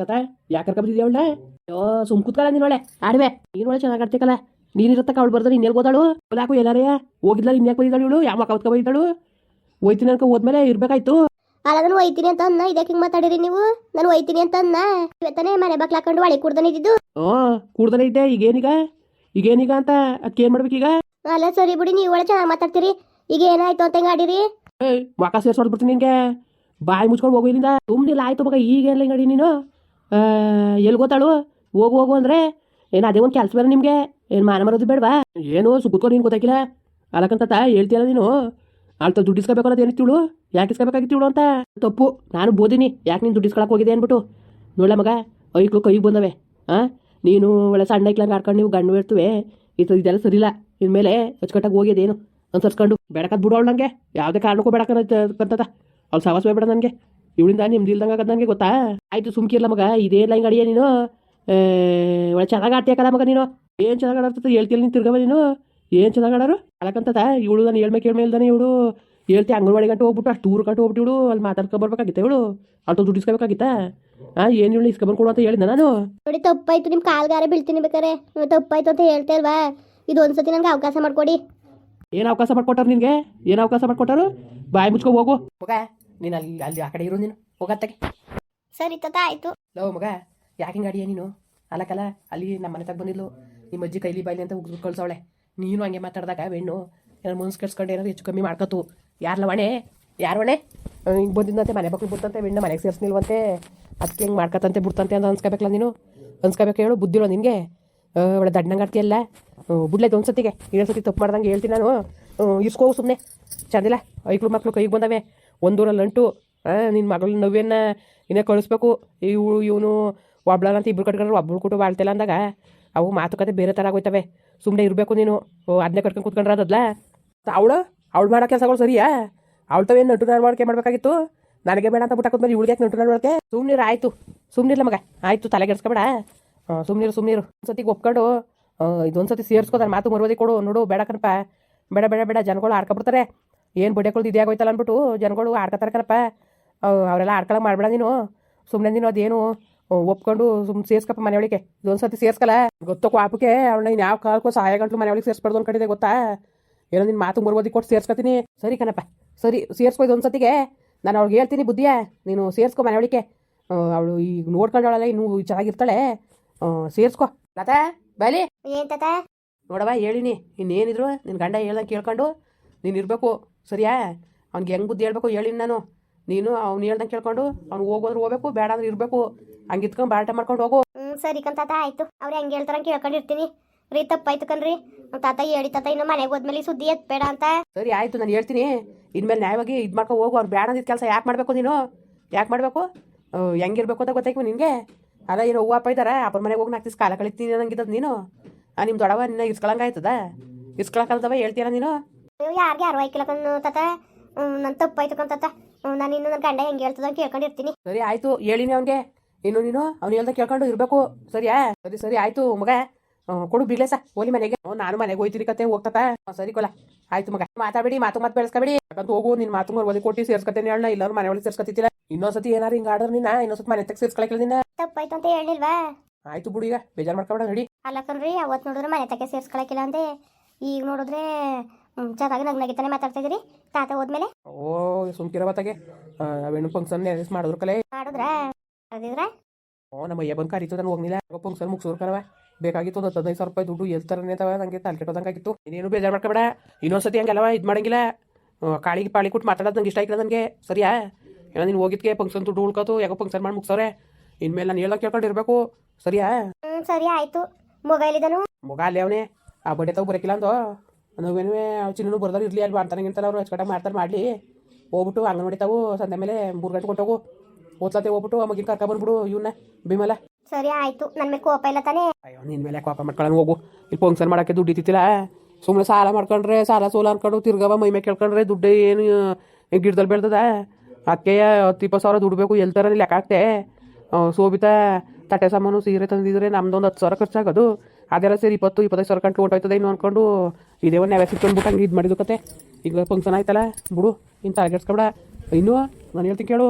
ತಾತ ಯಾಕೆ ಕರ್ಕೊಂಬಂದಿದ್ಯಾ ಅವಳ ಅಯ್ಯೋ ಸುಮ್ ಕೂತ್ಕಲ್ಲ ನೀನ್ ಒಳ್ಳೆ. ಆಡ್ವೆ ನೀನ್ ಒಳ್ಳೆ ಚೆನ್ನಾಗಿ ಆಡ್ತಿಕಲ್ಲ ನೀನಿರತ್ತಕ್ಕ ಅವಳು ಬರ್ದ್ರೆ ಇನ್ನೆಲ್ ಓದಾಳು ಯಾಕು ಎಲ್ಲಾರೇ. ಹೋಗಿದ್ಲ ಇನ್ಯಾಕ ಬಂದಿದ್ದಾಳು ಇವಳು? ಯಾವ ಮಕ್ಕ ಹೊತ್ಕೊ ಬಂದಿದ್ದಾಳು? ಹೋಯ್ತೀನಿ ಅನ್ಕೊ ಹೋದ್ಮೇಲೆ ಇರ್ಬೇಕಾಯ್ತು. ಅಲ್ಲ ನಾನು ಒಯ್ತೀನಿ ಅಂತ ಅನ್ನ ಇದಕ್ಕೆ ಹಿಂಗೆ ಮಾತಾಡಿರಿ ನೀವು? ನಾನು ಒಯ್ತೀನಿ ಅಂತ ಅನ್ನ ಇವತ್ತಾನೆ ಮನೆ ಬಾಕ್ಲ ಹಾಕೊಂಡು ಒಳಗೆ ಕುಡ್ದನ ಇದ್ದಿದ್ದು. ಹ್ಞೂ ಕೂಡ್ದನೆ ಇದ್ದೆ. ಈಗೇನೀಗ? ಈಗೇನೀಗ ಅಂತ ಅದಕ್ಕೆ ಏನ್ ಮಾಡ್ಬೇಕೀಗ? ಅಲ್ಲ ಸರಿ ಬಿಡಿ ನೀವು ಒಳ್ಳೆ ಚೆನ್ನಾಗಿ ಮಾತಾಡ್ತೀರಿ. ಈಗ ಏನಾಯ್ತು ಅಂತ ಹಿಂಗೆ ಆಡಿರಿ? ಏಯ್ ಮಕ ಸೇರ್ಸೋಡ್ ಬಿಡ್ತೀನಿ ನಿನ್ಗೆ. ಬಾಯಿ ಮುಚ್ಕೊಂಡು ಹೋಗೋ ಇಲ್ಲಿಂದ. ಆಯ್ತು ಮಗ ಈಗ ಎಲ್ಲ ಹಿಂಗಡಿ ನೀನು? ಎಲ್ಲಿ ಗೊತ್ತಾಳು ಹೋಗು ಹೋಗು ಅಂದ್ರೆ ಏನು ಅದೇ ಒಂದು ಕೆಲಸ ಬೇರೆ ನಿಮಗೆ? ಏನು ಮಾನ ಮರೋದು ಬೇಡವಾ? ಏನು ಸುಕ್ಕೋ ನೀನು ಗೊತ್ತಾಗಿಲ್ಲ? ಅಲ್ಲಕಂತ ಹೇಳ್ತೀಯಲ್ಲ ನೀನು? ಅಳ್ತ ದುಡ್ಡು ಇಸ್ಕೋಬೇಕು ಅನ್ನೋದು ಏನಿತ್ತಿಳು ಯಾಕೆ ಇಸ್ಕೋಬೇಕಾಗಿತ್ತಿಳು ಅಂತ? ತಪ್ಪು. ನಾನು ಬೋದಿನಿ. ಯಾಕೆ ನೀನು ದುಡ್ಡು ಇಸ್ಕೊಳಕ್ಕೆ ಹೋಗಿದೆ ಅಂದ್ಬಿಟ್ಟು. ನೋಡ ಮಗ ಐಕ್ಳು ಕೈಗೆ ಬಂದವೆ. ಹಾಂ ನೀನು ಒಳ್ಳೆ ಸಣ್ಣ ಐಕ್ಲಂಗೆ ಆಡ್ಕೊಂಡು ನೀವು ಗಂಡು ಇರ್ತವೆ. ಇದು ಇದೆಲ್ಲ ಸರಿಲ್ಲ ಇನ್ಮೇಲೆ ಅಚ್ಚುಕಟ್ಟಾಗಿ ಹೋಗಿದ್ದೇನು ಅನ್ಸರ್ಸ್ಕೊಂಡು. ಬೇಡಕದ್ ಬಿಡೋಳು ನನಗೆ ಯಾವುದೇ ಕಾರಣಕ್ಕೂ ಬೇಡಕಂತದ ಅವ್ಳು ಸವಾಸ ಬೇಡ ನನಗೆ. ಇವಳಿಂದ ನಿಮ್ದು ಇಲ್ದಂಗೆ ಆಗದ ನನಗೆ ಗೊತ್ತಾ? ಆಯ್ತು ಸುಮ್ಕಿರ್ಲ ಮಗ. ಇದೇ ಲೈಂಗ್ ಅಡಿಯ ನೀನು. ಆ, ಒಳ್ಳೆ ಚೆನ್ನಾಗಿ ಆಡ್ತೀಯಕ್ಕಲ್ಲ ಮಗ ನೀನು. ಏನು ಚೆನ್ನಾಗಿ ಆಡರ್ತದೆ ಹೇಳ್ತಿಲ್ಲ ನೀನು ತಿರ್ಗವ ನೀನು. ಏನು ಚೆನ್ನಾಗಿ ಆಡೋರು? ಅಳಕಂತದ? ಇವಳು ನಾನು ಹೇಳ್ಬೇಕು ಕೇಳ್ಮೆ ಇಲ್ದಾನೆ ಇವಳು. ಹೇಳ್ತಿ ಅಂಗನವಾಡಿ ಗಂಟೆ ಹೋಗ್ಬಿಟ್ಟು ಅಷ್ಟು ಊರು ಗಂಟು ಹೋಗ್ಬಿಟ್ಟು ಇವಳು. ಅಲ್ಲಿ ಮಾತಾಡ್ಕೊ ಬರ್ಬೇಕಾಗಿತ್ತ ಇವಳು? ಅವ್ಳು ದುಡ್ಡು ಇಸ್ಕೋಬೇಕಾಗಿತ್ತ? ಹಾಂ ಏನು ಇವಳು ಇಸ್ಕೊಬಂದು ಕೊಡು ಅಂತ ಹೇಳಿದ್ದೆ ನಾನು? ನೋಡಿ ತಪ್ಪಾಯ್ತು. ನಿಮ್ಮ ಕಾಲ್ಗಾರ ಬೀಳ್ತೀನಿ ಬೇಕಾರೆ. ತಪ್ಪಾಯ್ತು ಅಂತ ಹೇಳ್ತಾ ಇಲ್ವಾ? ಇದು ಒಂದ್ಸತಿ ನನಗೆ ಅವಕಾಶ ಮಾಡ್ಕೊಡಿ. ಏನು ಅವಕಾಶ ಮಾಡ್ಕೊಟ್ಟಾರ ನಿನಗೆ? ಏನು ಅವಕಾಶ ಮಾಡ್ಕೊಟ್ಟಾರು? ಬಾಯಿ ಮುಚ್ಕೊ ಹೋಗು. ಮಗ ನೀನು ಅಲ್ಲಿ ಅಲ್ಲಿ ಆ ಕಡೆ ಇರೋ ನೀನು. ಹೋಗತ್ತಾಗೆ ಸರಿ ತಾತ ಆಯಿತು. ಲೋ ಮಗ ಯಾಕೆ ಹಿಂಗೆ ಅಡಿಯ ನೀನು? ಅಲ್ಲಕಲ್ಲ ಅಲ್ಲಿ ನಮ್ಮ ಮನೆ ತಗ ಬಂದಿದ್ಲು. ನಿಮ್ಮ ಅಜ್ಜಿ ಕೈಲಿ ಬಾಯ್ಲಿ ಅಂತ ಉಗ್ದು ಕಳ್ಸವಳೆ. ನೀನು ಹಂಗೆ ಮಾತಾಡಿದಾಗ ಹೆಣ್ಣು ಏನಾರು ಮುನ್ಸ್ ಕೆಡ್ಸ್ಕೊಂಡು ಏನಾದ್ರು ಹೆಚ್ಚು ಕಮ್ಮಿ ಮಾಡ್ಕೋತು. ಯಾರಲ್ಲ ವಣೆ ಯಾರು ವಣೆ? ಹಿಂಗೆ ಬಂದಿದ್ದಂತೆ ಮನೆ ಮಕ್ಳು ಬಿಡ್ತಂತೆ ಹೆಣ್ಣು ಮನೆಗೆ ಸೇರಿಸ್ನಿಲ್ವಂತೆ. ಅದಕ್ಕೆ ಹಿಂಗೆ ಮಾಡ್ಕೊತಂತೆ ಬಿಡ್ತಂತೆ ಅಂತ ಅನ್ಸ್ಕೋಬೇಕಲ್ಲ ನೀನು? ಅನ್ಸ್ಕೋಬೇಕು ಹೇಳು ಬುದ್ಧಿರೋ ನಿನಗೆ. ಒಳ್ಳೆ ದಡ್ಡಂಗೆ ಆಡ್ತೀಯಲ್ಲ ಬಿಡ್ಲೈತೆ ಒಂದು ಸತಿಗೆ ಇನ್ನೊಂದು ಸತಿ ತಪ್ಪು ಮಾಡ್ದಂಗೆ ಹೇಳ್ತೀನಿ ನಾನು. ಇಸ್ಕೋ ಸುಮ್ಮನೆ ಚಂದಿಲ್ಲ ಐಕ್ಳು ಮಕ್ಳು ಕೈಗೆ ಬಂದವೆ. ಒಂದೂರಲ್ಲಿ ಅಂಟು ನಿನ್ನ ಮಗಳ ನವ್ಯನ್ನ ಇನ್ನೇ ಕಳಿಸ್ಬೇಕು. ಇವು, ಇವನು ಒಬ್ಳಂತ ಇಬ್ಬರು ಕಟ್ಕೊಂಡ್ರೆ ಒಬ್ಬಳು ಕೊಟ್ಟು ಬಾಳ್ತಿಲ್ಲ ಅಂದಾಗ ಅವು ಮಾತುಕತೆ ಬೇರೆ ಥರ ಆಗೋಯ್ತವೆ. ಸುಮ್ಮನೆ ಇರಬೇಕು ನೀನು. ಅದನ್ನೇ ಕಟ್ಕೊಂಡು ಕೂತ್ಕೊಂಡ್ರೆ ಅದಲ್ಲ ಅವಳು? ಅವಳು ಮಾಡೋ ಕೆಲಸಗಳು ಸರಿಯಾ? ಅವಳು ತವೇನು ನಟು ನಡವಳಿಕೆ ಮಾಡಬೇಕಾಗಿತ್ತು? ನನಗೆ ಬೇಡ ಅಂತ ಬಿಟ್ಟಾಕೋದ್ಮೇಲೆ ಇವಳಿಗೆ ಯಾಕೆ ನಟು ನಡವಳಿಕೆ? ಸುಮ್ಮನಿರು ಆಯಿತು. ಸುಮ್ಮನಿರ್ಲ ಮಗ. ಆಯಿತು, ತಲೆ ಕೆಡ್ಸ್ಕೊಬೇಡ. ಸುಮ್ಮನಿರು ಸುಮ್ಮನಿರು ಒಂದ್ಸತಿಗೆ ಒಪ್ಕೊಂಡು ಇದೊಂದು ಸತಿ ಸೇರಿಸ್ಕೋ ಮಾತು ಮರುವದಿ ಕೊಡು. ನೋಡು, ಬೇಡ ಕಣಪ್ಪ. ಬೇಡ ಬೇಡ ಬೇಡ. ಜನಗಳು ಆಡ್ಕೊಬಿಡ್ತಾರೆ ಏನು ಬಡಿಯಾಕೊಳ್ದು ಇದೇ ಆಗೋಯ್ತಲ್ಲ ಅಂದ್ಬಿಟ್ಟು ಜನಗಳು ಆಡ್ಕೊತಾರೆ ಕರಪ್ಪ ಅವರೆಲ್ಲ ಆಡ್ಕೊಳಕ್ಕೆ ಮಾಡ್ಬೇಡ ನೀನು. ಸುಮ್ಮನೆ ನೀನು ಅದೇನು ಒಪ್ಕೊಂಡು ಸುಮ್ಮನೆ ಸೇರ್ಸ್ಕಪ್ಪ ಮನೆಯೊಳಗೆ ಇದೊಂದು ಸರ್ತಿ ಸೇರ್ಸ್ಕಲ್ಲ ಗೊತ್ತೋ ಕಾಪಕ್ಕೆ ಅವಳನ್ನ ಇನ್ನು ಯಾವ ಕಾಲಕ್ಕೂ ಸಹಾಯ ಗಂಟ್ಲು ಮನೆಯೊಳಗೆ ಸೇರಿಸ್ಬಾರ್ದು ಅನ್ಕೊಂಡಿದೆ ಗೊತ್ತಾ? ಏನೋ ನಿನ್ನ ಮಾತು ಮುರ್ಬೋದಿ ಕೊಟ್ಟು ಸೇರ್ಸ್ಕೊತೀನಿ. ಸರಿ ಕಣಪ್ಪ. ಸರಿ ಸೇರ್ಸ್ಕೊ ಇದೊಂದು ಸತಿಗೆ ನಾನು ಅವ್ಳಿಗೆ ಹೇಳ್ತೀನಿ ಬುದ್ಧಿಯಾ? ನೀನು ಸೇರ್ಸ್ಕೊ ಮನೆಯೊಳಗೆ ಅವಳು ಈಗ ನೋಡ್ಕೊಂಡವಳಲ್ಲ ಇನ್ನೂ ಚೆನ್ನಾಗಿರ್ತಾಳೆ. ಸೇರ್ಸ್ಕೊ. ಲತಾ ಬಲಿ ಏನ್ ತಾತ? ನೋಡವ ಹೇಳಿನಿ. ಇನ್ನೇನಿದ್ರು ನಿನ್ನ ಗಂಡ ಹೇಳ್ದಂಗೆ ಕೇಳ್ಕೊಂಡು ನೀನು ಇರಬೇಕು. ಸರಿಯಾ? ಅವ್ನಿಗೆ ಹೆಂಗೆ ಬುದ್ಧಿ ಹೇಳ್ಬೇಕು ಹೇಳಿ ನಾನು. ನೀನು ಅವ್ನು ಹೇಳ್ದಂಗೆ ಕೇಳ್ಕೊಂಡು ಅವ್ನು ಹೋಗೋದ್ರೆ ಹೋಗ್ಬೇಕು ಬೇಡ ಅಂದ್ರೆ ಇರಬೇಕು. ಹಂಗೆ ಇತ್ಕೊಂಡು ಬಾಟ ಮಾಡ್ಕೊಂಡು ಹೋಗು. ಹ್ಞೂ ಸರಿ ಕಣ್ ತಾತ ಆಯ್ತು. ಅವ್ರು ಹೆಂಗೆ ಹೇಳ್ತಾರ ಕೇಳ್ಕೊಂಡಿರ್ತೀನಿ. ರೀ ತಪ್ಪಾಯ್ತು ಕಣ್ರಿ. ಅವ್ನ ತಾತ ಹೇಳಿ ತಾತ ಇನ್ನು ಮನೆಗೆ ಹೋದ್ಮೇಲೆ ಸುದ್ದಿ ಎತ್ಬೇಡ ಅಂತ. ಸರಿ ಆಯಿತು ನಾನು ಹೇಳ್ತೀನಿ. ಇನ್ಮೇಲೆ ನ್ಯಾಯವಾಗಿ ಇದು ಮಾಡ್ಕೊಂಡು ಹೋಗು. ಅವ್ರು ಬೇಡ ಅಂದಿದ್ದ ಕೆಲಸ ಯಾಕೆ ಮಾಡಬೇಕು ನೀನು? ಯಾಕೆ ಮಾಡಬೇಕು? ಹೆಂಗಿರ್ಬೇಕು ಅಂತ ಗೊತ್ತಾಯ್ತು ನಿನಗೆ? ಅದ ಏನು ಹೂವು ಅಪ್ಪ ಇದ್ದಾರೆ ಅಪ್ಪನ ಮನೆಗೆ ಹೋಗಿ ನಾಲ್ಕು ಕಾಲ ಕಳಿತೀನಿ ಅನ್ನಂಗಿದ್ದದು ನೀನು? ಆ ನಿಮ್ಮ ದೊಡವ ನಿನ್ನ ಇಸ್ಕೊಳಂಗೆ ಆಯ್ತದ? ಇಸ್ಕೊಳಕ್ಕಲ್ದವ ಹೇಳ್ತೀರ ನೀನು? ಯಾರಿಗೆ ಯಾರು ಆಯ್ಕಿಲ್ಲ ಕಣ್ಣು ತಾತ? ನನ್ನ ತಪ್ಪಾಯ್ತು ಕಣ್ ತಾತ. ನಾನು ಇನ್ನು ನನ್ನ ಗಂಡ ಹೆಂಗೆ ಹೇಳ್ತದ ಕೇಳ್ಕೊಂಡಿರ್ತೀನಿ ಸರಿ ಆಯ್ತು. ಹೇಳಿನಿ ಅವನಿಗೆ. ಇನ್ನು ನೀನು? ಅವ್ನು ಹೇಳ್ದ ಕೇಳ್ಕೊಂಡು ಇರಬೇಕು. ಸರಿಯಾ? ಸರಿ ಸರಿ ಆಯ್ತು ಮಗ. ಕೊಡು ಬಿಗ್ಲೇಸ ಸಾ ಹೋಲಿ ಮನೆಗೆ. ನಾನು ಮನೆಗೆ ಹೋಯ್ತಿರಿ ಕತೆ ಹೋಗ್ತತ? ಸರಿ ಕೊಲ. ಆಯ್ತು ಮಗ. ಮಾತಾಡಬೇಡಿ ಮಾತು ಮಾತು ಬೆಳೆಸ್ಕೊಬೇಡಿ. ಯಾಕಂತ ಹೋಗು ನಿನ್ ಮಾತು ಒಲಿ ಕೊಟ್ಟಿ ಸೇರ್ಸ್ಕೊತೇನೆ ಹೇಳ ಇಲ್ಲ ಮನೆ ಒಳಗೆ ಸೇರ್ಸ್ಕೊತಿಲ್ಲ ಇನ್ನೊಂದ್ಸತಿ ಏನಾರು ಹಿಂಗ್ ಆಡ್ರ ನಿನ್ನ ಇನ್ನೊಂದ್ಸತಿ ಮನೆ ತಗ ಸೇರ್ಸ್ಕೊಳಕಿಲ್ಲ ನಿನ್ನ ತಪ್ಪಾಯ್ತು ಅಂತ ಹೇಳಿಲ್ವಾ ಆಯ್ತು ಬಿಡು ಈಗ. ಬೇಜಾರು ಮಾಡ್ಕೊಬೇಡ ನಡಿ. ಅಲ್ಲ ಕಣ್ರಿ ಅವತ್ತು ನೋಡಿದ್ರೆ ಮನೆ ತಕ್ಕೆ ಸೇರ್ಸ್ಕೊಳಕಿಲ್ಲ ಅಂದೆ. ಈಗ ನೋಡಿದ್ರೆ ಚೆನ್ನಾಗಿ ನಗ್ನಗಿತಾನೆ ಮಾತಾಡ್ತಾ ಇದೀರಿ? ತಾತ ಹೋದ್ಮೇಲೆ? ಓ ಸುಮ್ಕಿರ ಬತ್ತಾಗೆ ಅವೇನು ಫಂಕ್ಷನ್ ಅರೇಂಜ್ ಮಾಡಿದ್ರು ಕಲೆ? ಮಾಡಿದ್ರ? ಕರೆದಿದ್ರ ಓ ನಮ್ಮ ಅಯ್ಯ ಬಂದು ಕರೀತು ನಾನು ಹೋಗ್ಲಿಲ್ಲ ಫಂಕ್ಷನ್ ಮುಗಿಸೋರು ಕರವ ಬೇಕಾಗಿತ್ತು ಒಂದು ಹದಿನೈದು ಸಾವಿರ ರೂಪಾಯಿ ದುಡ್ಡು ಎಲ್ತಾರನೇ ತವ ನಂಗೆ ತಲೆ ಕೆಟ್ಟೋದಂಗಾಗಿತ್ತು. ಇನ್ನೇನು ಬೇಜಾರು ಮಾಡ್ಕೋಬೇಡ. ಇನ್ನೊಂದ್ಸತಿ ಹಂಗೆಲ್ಲವ ಇದು ಮಾಡಂಗಿಲ್ಲ. ಕಾಳಿಗೆ ಪಾಳಿ ಕೊಟ್ಟು ಮಾತಾಡೋದು ನಂಗೆ ಇಷ್ಟ ಆಗಿಲ್ಲ ನನಗೆ ಸರಿಯಾ? ಏನೋ ನೀನು ಹೋಗಿದ್ಕೆ ಫಂಕ್ಷನ್ ದುಡ್ಡು ಉಳ್ಕೋತು ಯಾಕೋ ಫಂಕ್ಷನ್ ಮಾಡಿ ಮುಗಿಸೋರೆ ಇನ್ಮೇಲೆ ನಾನು ಹೇಳೋ ಕೇಳ್ಕೊಂಡಿರ್ಬೇಕು. ಸರಿಯಾ? ಸರಿ ಆಯ್ತು. ಮೊಬೈಲಿದನು ಮಗ ಅಲ್ಲೇ ಅವನೇ. ಆ ಬಡ್ಡೆ ತಗೋ ಬರಕಿಲ್ಲ ಅಂದು? ನಾವೇನು ಚಿನ್ನೂ ಬರ್ದಾರು ಇರಲಿ ಅಲ್ಲಿ ಮಾಡ್ತಾನೆ ಅಂತ ಅವ್ರು ಅಚ್ಚುಕಟ್ಟಾಗಿ ಮಾಡ್ತಾರೆ ಮಾಡಲಿ. ಹೋಗ್ಬಿಟ್ಟು ಅಂಗನವಾಡಿ ತಾವು ಸಂಜೆ ಮೇಲೆ ಮೂರು ಗಂಟೆ ಕೊಟ್ಟೋಗು ಓದ್ಲತ್ತೆ ಹೋಗ್ಬಿಟ್ಟು ಆ ಕರ್ಕ ಬಂದ್ಬಿಡು ಇವನ್ನ ಭೀಮಲ. ಸರಿ ಆಯ್ತು ನನ್ನ ಮೇಲೆ ಕೋಪ ಇಲ್ಲ ತಾನೇ? ಅಯ್ಯೋ ನಿನ್ನ ಮೇಲೆ ಕೋಪ ಮಾಡ್ಕೊಳ್ಳೋಣ ಹೋಗು. ಇಲ್ಲಿ ಫಂಕ್ಷನ್ ಮಾಡೋಕ್ಕೆ ದುಡ್ಡು ಇತ್ತಿಲ್ಲ ಸುಮ್ಮನೆ ಸಾಲ ಮಾಡ್ಕೊಂಡ್ರೆ ಸಾಲ ಸೋಲ ಅನ್ಕೊಂಡು ತಿರ್ಗವ ಮೈ ಮೇಲೆ ಕೇಳ್ಕೊಂಡ್ರೆ ದುಡ್ಡು ಏನು ಗಿಡದಲ್ಲಿ ಬೆಳ್ದದ? ಅದಕ್ಕೆ ಹತ್ತು ಇಪ್ಪತ್ತು ಸಾವಿರ ದುಡ್ಡು ಬೇಕು ಎಲ್ಲಿ ಥರ ಲೆಕ್ಕ ಹಾಕ್ತೆ? ಸೋಬಿತಾ ತಟ್ಟೆ ಸಾಮಾನು ಸೀರೆ ತಂದಿದ್ರೆ ನಮ್ದೊಂದು ಹತ್ತು ಸಾವಿರ ಖರ್ಚಾಗೋದು. ಅದೆಲ್ಲ ಸೇರಿ ಇಪ್ಪತ್ತು ಇಪ್ಪತ್ತೈದು ಸಾವಿರ ಕಂಡು ಹೊಂಟೋಯ್ತದೆ ಇನ್ನು ಅಂದ್ಕೊಂಡು ಇದೇ ಒಂದು ನೆವೆ ಸಿಕ್ಕೊಂಡ್ಬಿಟ್ಟು ಹಂಗೆ ಇದು ಮಾಡಿದ್ದು ಕತೆ. ಈಗ ಫಂಕ್ಷನ್ ಆಯ್ತಲ್ಲ ಬಿಡು ಇನ್ನು ತಲೆಗೆಡ್ಸ್ಕೊಬೇಡ ಇನ್ನು ನಾನು ಹೇಳ್ತೀನಿ ಕೇಳು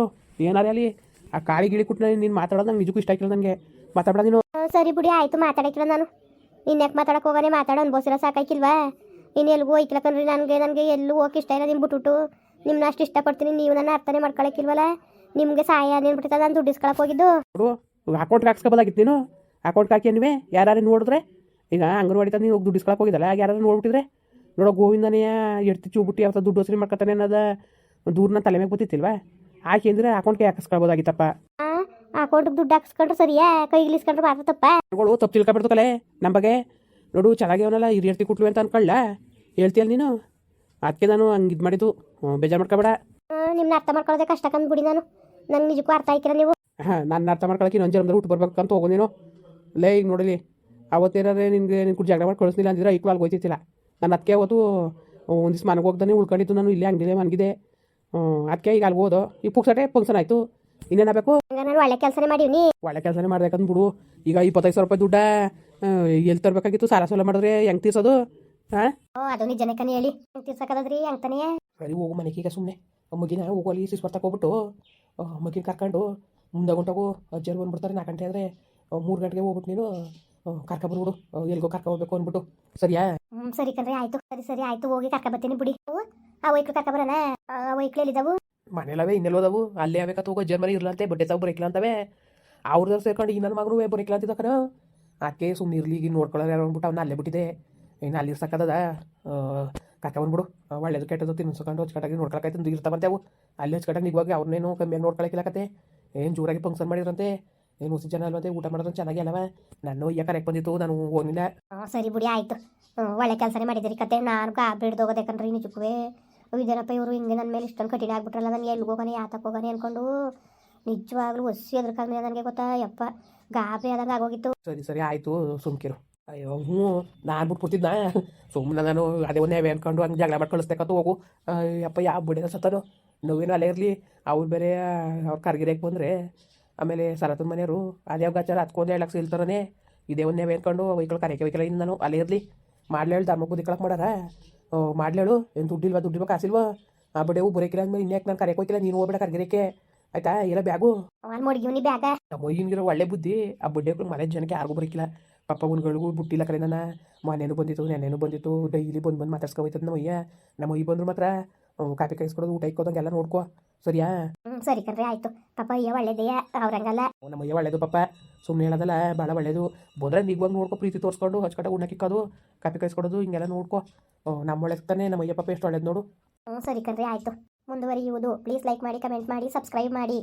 ಏನಾರೇ ಅಲ್ಲಿ? ಆ ಕಾಳಿ ಗಿಳಿ ಕುಟ್ಟಿನ ನೀನು ಮಾತಾಡೋದು ನಂಗೆ ನಿಜಕ್ಕೂ ಇಷ್ಟ ಆಗಿಲ್ಲ ನನಗೆ ಮಾತಾಡೋದು ನೀನು. ಸರಿ ಬಿಡಿ ಆಯಿತು ಮಾತಾಡಕ್ಕಿಲ್ಲ ನಾನು. ಇನ್ಯಾಕೆ ಮಾತಾಡಕ್ಕೆ ಹೋಗಾನೆ ಮಾತಾಡೋ ಅನ್ಬೋಸಿರ ಸಾಕಾಯ್ಕಿಲ್ವಾ? ಇನ್ನು ಎಲ್ಗೂ ಹೋಯ್ಕಿಲ್ಲ ಕಣ್ರಿ ನನಗೆ ನನಗೆ ಎಲ್ಲೂ ಹೋಗಕ್ಕೆ ಇಷ್ಟ ಇಲ್ಲ ನಿಮ್ಮ ಬಿಟ್ಬಿಟ್ಟು. ನಿಮ್ಮನ್ನ ಅಷ್ಟು ಇಷ್ಟಪಡ್ತೀನಿ ನೀವು ನನ್ನ ಅರ್ಥನೇ ಮಾಡ್ಕೊಳಕ್ಕಿಲ್ವಲ್ಲ ನಿಮಗೆ ಸಹಾಯ ಅನ್ಬಿಟ್ಟಿದ್ದ ನಾನು ದುಡ್ಡು ಇಸ್ಕೊಳಕ್ಕೆ ಹೋಗಿದ್ದು. ಅಕೌಂಟ್ಗೆ ಹಾಕ್ಸ್ಕೊಬೋದಾಗಿತ್ತು ನೀನು? ಅಕೌಂಟ್ಗೆ ಹಾಕಿ ನೀವೇ ಯಾರು ನೋಡಿದ್ರೆ? ಈಗ ಅಂಗನವಾಡಿ ತಂದು ಹೋಗಿ ದುಡ್ಡು ಇಸ್ಕೊಳಕ್ಕೆ ಹೋಗಿದ್ದಲ್ಲ ಯಾರು ನೋಡ್ಬಿಟ್ಟಿದ್ರೆ? ನೋಡೋ ಗೋವಿಂದನೇ ಎಡ್ತಿ ಚೂಬಿಟ್ಟು ಅವತ್ತು ದುಡ್ಡು ವಸೂಲಿ ಮಾಡ್ಕೊತಾನೆ ಅನ್ನೋದು ದೂರನ ತಲೆ ಮೇಲೆ ಗೊತ್ತಿತ್ತಿಲ್ವಾ ಹಾಕಿ ಅಂದರೆ ಅಕೌಂಟ್ಗೆ ಹಾಕಿಸ್ಕೊಳ್ಬೋದಾಗಿತ್ತಪ್ಪ? ಆ ಅಕೌಂಟಿಗೆ ದುಡ್ಡು ಹಾಕಿಸ್ಕೊಂಡ್ರೆ ಸರಿಯಾ? ಕೈಗೆ ಇಸ್ಕೊಂಡ್ರೆ ಮಾತ್ರ ತಪ್ಪ? ಗಳು ತಪ್ಪು ತಿಳ್ಕೊಬಿಡ್ತು ಕಲೆ ನಮ್ಮ ಬಗ್ಗೆ. ನೋಡು ಚೆನ್ನಾಗಿ ಅವನಲ್ಲ ಹಿರಿಯರ್ತಿ ಕುಟ್ಲು ಅಂತ ಅನ್ಕೊಳ್ಳ ಹೇಳ್ತೀಯಲ್ಲ ನೀನು? ಅದಕ್ಕೆ ನಾನು ಹಂಗೆ ಇದು ಮಾಡಿದ್ದು. ಬೇಜಾರು ಮಾಡ್ಕೊಬೇಡ. ನಿಮ್ಮನ್ನ ಅರ್ಥ ಮಾಡ್ಕೊಳ್ಳೋದೇ ಕಷ್ಟ ಕಂದು ಬಿಡಿ ನಾನು. ನನ್ನ ನಿಜಕ್ಕೂ ಅರ್ಥ ಆಯ್ಕಿರ ನೀವು. ಹಾಂ ನಾನು ಅರ್ಥ ಮಾಡ್ಕೊಳಕ್ಕೆ ಇನ್ನೊಂದು ಜನ್ಮದಲ್ಲಿ ಹುಟ್ಟು ಬರ್ಬೇಕಂತ ಹೋಗೋ ನೀನು. ಲೇ ಈಗ ನೋಡಲಿ ಅವತ್ತೇನಾದ್ರೆ ನಿನಗೆ ನಿನ್ನ ಕೂಡ ಜಗಳ ಮಾಡಿ ಕಳಿಸ್ಲಿಲ್ಲ ಅಂದಿದ್ರೆ ಈಕ್ವಲ್ ಹೋಯ್ತಿತ್ತಿಲ್ಲ ನಾನು ಅದಕ್ಕೆ ಅವತ್ತು ಒಂದು ದಿವ್ಸ ಮನೆಗೆ ಹೋಗ್ದಾನೆ ಉಳ್ಕೊಂಡಿದ್ದು ನಾನು ಇಲ್ಲೇ ಅಂಗಡಿಲೇ ಮನಗಿದೆ ಅದಕ್ಕೆ ಈಗ ಅಲ್ಲಿ ಹೋದೋ. ಈಗ ಪುಕ್ಸಟೆ ಫಂಕ್ಷನ್ ಆಯಿತು. ಇನ್ನೇನು ಬೇಕು ನಾನು ಒಳ್ಳೆ ಕೆಲಸನೇ ನೀ. ಒಳ್ಳೆ ಕೆಲಸನೇ ಮಾಡ್ಬೇಕಂತ ಬಿಡು. ಈಗ ಇಪ್ಪತ್ತೈದು ಸಾವಿರ ರೂಪಾಯಿ ದುಡ್ಡ ಎಲ್ಲಿ ತರಬೇಕಾಗಿತ್ತು ಸಾಲ ಸೋಲ ಮಾಡಿದ್ರೆ ಹೆಂಗೆ ತೀರ್ಸೋದು? ಹಾಂ ಅದು ನಿಜನೇ ಕನಿ ಹೇಳಿ. ಹೆಂಗೆ ತೀರ್ಸಕ್ಕದದ್ರಿ ತಾನೇ? ಸರಿ ಹೋಗು ಮನೆಗೆ ಈಗ ಸುಮ್ಮನೆ ಮಗಿನ ಹೋಗು ಅಲ್ಲಿ ಸಿಸ್ ಬರ್ತಕ್ಕೆ ಹೋಗ್ಬಿಟ್ಟು ಮಗಿನ ಕರ್ಕೊಂಡು ಮುಂದೆ ಹೊಂಟೋಗು ಅಜ್ಜರು ಬಂದ್ಬಿಡ್ತಾರೆ ನಾಲ್ಕು ಗಂಟೆ ಆದರೆ. ಮೂರು ಗಂಟೆಗೆ ಹೋಗ್ಬಿಟ್ಟು ನೀನು ಕರ್ಕೊಬರ್ಬಿಡು ಎಲ್ಗೋ ಕರ್ಕ ಹೋಗ್ಬೇಕು ಅಂದ್ಬಿಟ್ಟು. ಸರಿಯಾ? ಹ್ಞೂ ಸರಿ ಕಣ್ರಿ ಆಯ್ತು. ಸರಿ ಸರಿ ಆಯ್ತು. ಹೋಗಿ ಕರ್ಕ ಬರ್ತೀನಿ ಬಿಡಿ. ಆ ವೈಕ್ಳು ಕರ್ಕ ಬರೋಣ? ಆ ವೈಕ್ಳು ಎಲ್ಲಿದ್ದಾವು ಮನೇಲವೇ ಇನ್ನೆಲ್ಲೋದವು? ಅಲ್ಲೇ ಆಗ್ಬೇಕಂತ ಹೋಗೋ ಜರ್ಮನಿ ಇರ್ಲಂತೆ ಬಡ್ಡೆ ತಾವು ಬ್ರೇಕ್ಲ ಅಂತವೆ? ಅವ್ರದ್ದು ಸೇರ್ಕೊಂಡು ಈ ನನ್ನ ಮಗನು ಬ್ರೇಕ್ಲ ಅಂತಿದ್ದ ಕಣ? ಅದಕ್ಕೆ ಸುಮ್ಮನೆ ಇರ್ಲಿ ಈಗ ನೋಡ್ಕೊಳ್ಳೋರು ಯಾರು ಅಂದ್ಬಿಟ್ಟು ಅವ್ನ ಅಲ್ಲೇ ಬಿಟ್ಟಿದೆ. ಇನ್ನು ಅಲ್ಲಿ ಇರ್ಸಕ್ಕದ ಕರ್ಕೊಂಬಂದ್ಬಿಡು ಒಳ್ಳೇದು ಕೆಟ್ಟದ್ದು ತಿನ್ಸ್ಕೊಂಡು ಹಚ್ಕಟ್ಟಾಗಿ ನೋಡ್ಕೊಳಕೈತೆ ಇರ್ತಾವಂತೆ ಅವು. ಅಲ್ಲಿ ಹಚ್ಕಟ್ಟಾಗಿ ನಿಗ್ವಾಗಿ ಅವ್ರನ್ನೇನು ಕಮ್ಮಿಯಾಗಿ ನೋಡ್ಕೊಳಕಿಲ್ಲಕತ್ತೆ ಏನು ಜೋರಾಗಿ ಫಂಕ್ಷನ್ ಮಾಡಿದ್ರಂತೆ. ಏನು ಹುಸಿ ಜನ ಅಲ್ವಂತೆ ಊಟ ಮಾಡೋದು ಚೆನ್ನಾಗಿ ಅಲ್ಲವ? ನಾನು ಒಯ್ಯ ಕರೆಕ್ಟ್ ಬಂದಿತ್ತು ನಾನು ಹೋಗಿಲ್ಲ ಹ್ಞೂ ಸರಿ ಬಿಡಿ ಆಯ್ತು. ಒಳ್ಳೆ ಕೆಲಸನೇ ಮಾಡಿದ್ರಿ ಕತೆ. ನಾನು ಗಾಬರಿ ಹೋಗೋದೆ ಕಣ್ರಿ ನಿಜಕ್ಕೂ ಇದೇನಪ್ಪ ಇವರು? ಹಿಂಗೆ ನನ್ನ ಮೇಲೆ ಇಷ್ಟೊಂದು ಕಠಿಣ ಆಗ್ಬಿಟ್ರಲ್ಲ ನನಗೆ ಎಲ್ಲಿಗೆ ಹೋಗೋಣ ಯಾತಕ್ಕೆ ಹೋಗೋಣ ಅಂದ್ಕೊಂಡು ನಿಜವಾಗ್ಲೂ ಹೊಸಿ ಎದ್ರಕಾಗ ನನಗೆ ಗೊತ್ತಾ? ಯಪ್ಪ ಗಾಬೆ ಆದಂಗೆ ಆಗೋಗಿತ್ತು. ಸರಿ ಸರಿ ಆಯಿತು. ಸುಮ್ಕಿರು ಅಯ್ಯೋ ಹ್ಞೂ ನಾನು ಬಿಟ್ಬಿಡ್ತಿದ್ನ ಸುಮ್ಮನೆ ನಾನು ಅದೇ ಒಂದೇ ಅನ್ಕೊಂಡು ಹಂಗೆ ಜಗಳ ಮಾಡಿ ಕಳಿಸ್ಬೇಕಂತ ಹೋಗು. ಅಯ್ಯಪ್ಪ ಯಾವ ಬಿಡಿದ ಸತ್ತನು? ನೋವಿನ ಅಲ್ಲೇ ಇರಲಿ. ಅವ್ರು ಬೇರೆ ಅವ್ರು ಕರ್ಗಿರಕ್ಕೆ ಬಂದರೆ. ಆಮೇಲೆ ಸರತನ ಮನೆಯವರು ಅದೇ ಗಾಚಾರ ಹತ್ಕೊಂಡು ಹೇಳಕ್ಕೆ ಸಿಲ್ತಾರನೇ ಇದೇ ಒಂದೇ ವೈಕಲ್ ಕರಿಯೋಕೆ ಕರೆಕೆ ಒಯ್ಕಲ್ಲ ಇನ್ನು ನಾನು ಅಲ್ಲೇ ಇರಲಿ. ಮಾಡ್ಲೇಳು ಧರ್ಮ ಬುದ್ಧಿಕೊಳಕ್ಕೆ ಮಾಡಾರ. ಮಾಡ್ಲೇಳು ಏನು ದುಡ್ಡಿಲ್ವಾ ದುಡ್ಡಿಲ್ವ ಆಸಿಲ್ವಾ ಆ ಬಡೇವು ಬರೋಕಿಲ್ಲ ಅಂದ್ಮೇಲೆ ಇನ್ಯಾಕೆ ನಾನು ಕರೆಕೆ ಹೋಯ್ಕಿಲ್ಲ ನೀನು ಹೋಗ್ಬೇಡ ಕರ್ಗಿರಕ್ಕೆ ಆಯ್ತಾ ಇಲ್ಲ ಬ್ಯಾಗು? ಅವನು ಮುಡ್ಗಿವ್ನಿ ಬ್ಯಾಗ. ನಮ್ಮ ಈಗಿರೋ ಒಳ್ಳೆ ಬುದ್ಧಿ. ಆ ಬಡ್ಡೆ ಮನೆ ಜನಕ್ಕೆ ಯಾರಿಗೂ ಬರಕಿಲ್ಲ. ಪಾಪ ಉನ್ಗಳಿಗೂ ಬುಟ್ಟಿಲ್ಲ ಕರೆ ನಾನು ಮನೇನು ಬಂದಿತ್ತು ನೆನ್ನೆನೂ ಬಂದಿತ್ತು ಡೈಲಿ ಬಂದು ಬಂದು ಮಾತಾಡ್ಸ್ಕೊ ಹೋಯ್ತದ ನಮ್ಮ ಅಯ್ಯ. ನಮ್ಮ ಅಯ್ಯ ಬಂದ್ರು ಮಾತ್ರ ಕಾಫಿ ಕಾಯಿಸ್ಕೊಡೋದು ಊಟ ಇಕ್ಕೋದಂಗೆ ಎಲ್ಲ ನೋಡ್ಕೋ. ಸರಿಯಾ? ಹ್ಞೂ ಸರಿ ಕಣ್ರಿ ಆಯ್ತು. ಪಾಪ ಅಯ್ಯ ಒಳ್ಳೇದೆಯಾ ಅವ್ರಂಗಲ್ಲ ನಮ್ಮ ಅಯ್ಯ ಒಳ್ಳೇದು ಪಾಪ. ಸುಮ್ಮನೆ ಹೇಳೋದಲ್ಲ ಭಾಳ ಒಳ್ಳೇದು. ಬಂದ್ರೆ ನಿಗ್ವಾಗ ನೋಡ್ಕೊ ಪ್ರೀತಿ ತೋರಿಸ್ಕೊಂಡು ಹಚ್ಕಟ್ಟ ಉಣ್ಣಕ್ಕೆ ಇಕ್ಕೋದು ಕಾಪಿ ಕಾಯಿಸ್ಕೊಡೋದು ಹಿಂಗೆಲ್ಲ ನೋಡ್ಕೊ. ನಮ್ಮ ಒಳ್ಳೆ ತಾನೆ ನಮ್ಮ ಅಯ್ಯ ಪಾಪ ಎಷ್ಟು ಒಳ್ಳೇದು ನೋಡು. ಹ್ಞೂ ಸರಿ ಕಣ್ರಿ ಆಯಿತು. ಮುಂದುವರಿಯುವುದು ಪ್ಲೀಸ್ ಲೈಕ್ ಮಾಡಿ ಕಮೆಂಟ್ ಮಾಡಿ ಸಬ್ಸ್ಕ್ರೈಬ್ ಮಾಡಿ.